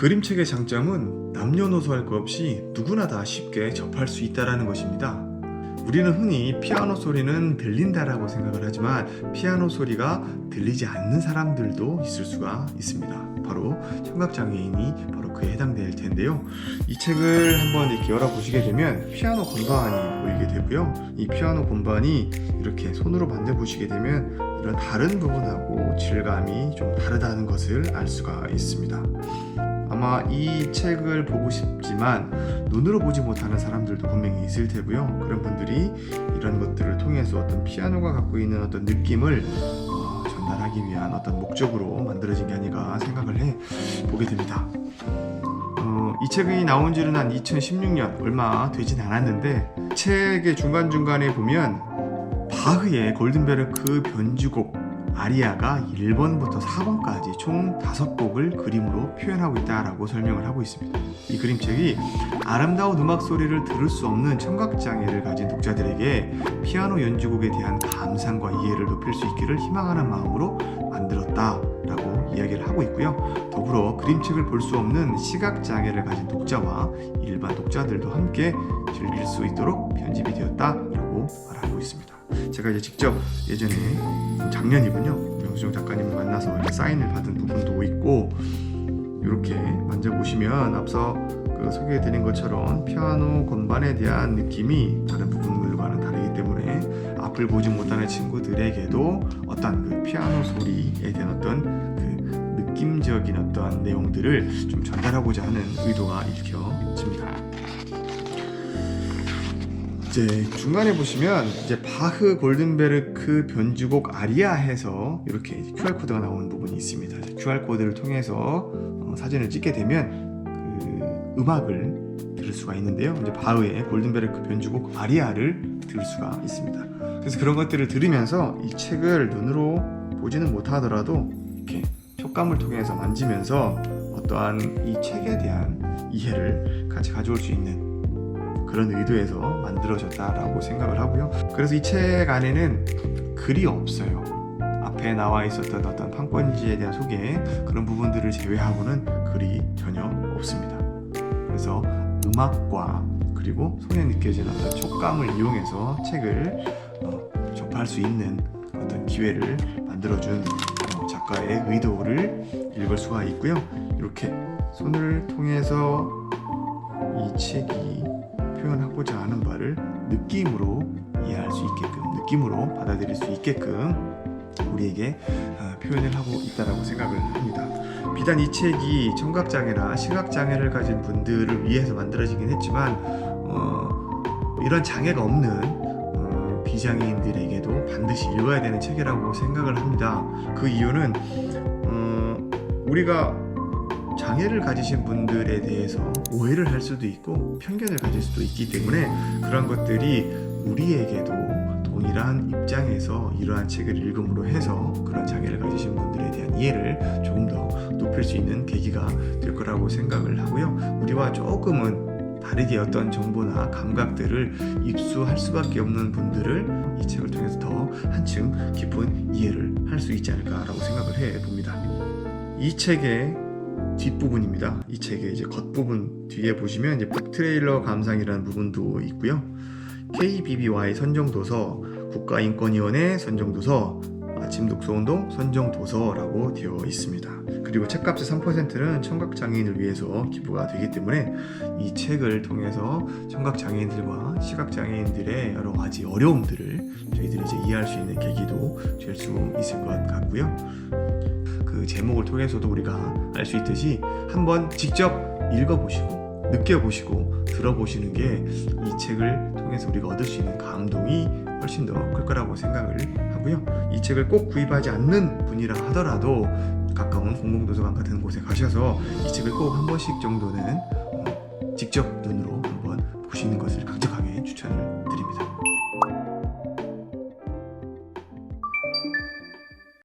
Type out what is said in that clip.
그림책의 장점은 남녀노소 할 것 없이 누구나 다 쉽게 접할 수 있다는 것입니다. 우리는 흔히 피아노 소리는 들린다라고 생각을 하지만 피아노 소리가 들리지 않는 사람들도 있을 수가 있습니다. 바로 청각장애인이 바로 그에 해당될 텐데요. 이 책을 한번 이렇게 열어보시게 되면 피아노 건반이 보이게 되고요. 이 피아노 건반이 이렇게 손으로 만져보시게 되면 이런 다른 부분하고 질감이 좀 다르다는 것을 알 수가 있습니다. 아마 이 책을 보고 싶지만 눈으로 보지 못하는 사람들도 분명히 있을 테고요. 그런 분들이 이런 것들을 통해서 어떤 피아노가 갖고 있는 어떤 느낌을 어, 전달하기 위한 어떤 목적으로 만들어진 게 아닌가 생각을 해 보게 됩니다. 어, 이 책이 나온 지는 한 2016년 얼마 되진 않았는데 책의 중간중간에 보면 바흐의 골든베르크 변주곡 아리아가 1번부터 4번까지 총 5 곡을 그림으로 표현하고 있다라고 설명을 하고 있습니다. 이 그림책이 아름다운 음악 소리를 들을 수 없는 청각 장애를 가진 독자들에게 피아노 연주곡에 대한 감상과 이해를 높일 수 있기를 희망하는 마음으로 만들었다라고 이야기를 하고 있고요. 더불어 그림책을 볼 수 없는 시각 장애를 가진 독자와 일반 독자들도 함께 즐길 수 있도록 편집이 되었다라고 말하고 있습니다. 제가 이제 직접 예전에 작년이군요. 영수정 작가님을 만나서 이렇게 사인을 받은 부분도 있고 이렇게 만져보시면 앞서 그 소개해드린 것처럼 피아노 건반에 대한 느낌이 다른 부분들과는 다르기 때문에 앞을 보지 못하는 친구들에게도 어떤 그 피아노 소리에 대한 어떤 그 느낌적인 어떠한 내용들을 좀 전달하고자 하는 의도가 읽혀집니다. 이제 중간에 보시면 이제 바흐 골든베르크 변주곡 아리아 해서 이렇게 QR 코드가 나오는 부분이 있습니다. QR 코드를 통해서 어, 사진을 찍게 되면 그 음악을 들을 수가 있는데요. 이제 바흐의 골든베르크 변주곡 아리아를 들을 수가 있습니다. 그래서 그런 것들을 들으면서 이 책을 눈으로 보지는 못하더라도 이렇게 촉감을 통해서 만지면서 어떠한 이 책에 대한 이해를 같이 가져올 수 있는 그런 의도에서 만들어졌다라고 생각을 하고요. 그래서 이 책 안에는 글이 없어요. 앞에 나와 있었던 어떤 판권지에 대한 소개 그런 부분들을 제외하고는 글이 전혀 없습니다. 그래서 음악과 그리고 손에 느껴지는 어떤 촉감을 이용해서 책을 어, 접할 수 있는 어떤 기회를 만들어준 어, 작가의 의도를 읽을 수가 있고요. 이렇게 손을 통해서 이 책이 표현하고자 하는 바를 느낌으로 이해할 수 있게끔 느낌으로 받아들일 수 있게끔 우리에게 어, 표현을 하고 있다라고 생각을 합니다. 비단 이 책이 청각장애나 시각장애를 가진 분들을 위해서 만들어지긴 했지만 어, 이런 장애가 없는 어, 비장애인들에게도 반드시 읽어야 되는 책이라고 생각을 합니다. 그 이유는 어, 우리가 장애를 가지신 분들에 대해서 오해를 할 수도 있고 편견을 가질 수도 있기 때문에 그런 것들이 우리에게도 동일한 입장에서 이러한 책을 읽음으로 해서 그런 장애를 가지신 분들에 대한 이해를 조금 더 높일 수 있는 계기가 될 거라고 생각을 하고요. 우리와 조금은 다르게 어떤 정보나 감각들을 입수할 수밖에 없는 분들을 이 책을 통해서 더 한층 깊은 이해를 할 수 있지 않을까라고 생각을 해 봅니다. 이 책의 뒷부분입니다. 이 책의 이제 겉부분 뒤에 보시면 이제 북 트레일러 감상이라는 부분도 있고요. KBBY 선정도서, 국가인권위원회 선정도서, 아침 독서 운동 선정 도서라고 되어 있습니다. 그리고 책값의 3%는 청각 장애인을 위해서 기부가 되기 때문에 이 책을 통해서 청각 장애인들과 시각 장애인들의 여러 가지 어려움들을 저희들이 이제 이해할 수 있는 계기도 될 수 있을 것 같고요. 그 제목을 통해서도 우리가 알 수 있듯이 한번 직접 읽어보시고 느껴보시고 들어보시는 게 이 책을 통해서 우리가 얻을 수 있는 감동이 훨씬 더 클 거라고 생각을 하고요. 이 책을 꼭 구입하지 않는 분이라 하더라도 가까운 공공도서관 같은 곳에 가셔서 이 책을 꼭 한 번씩 정도는 어, 직접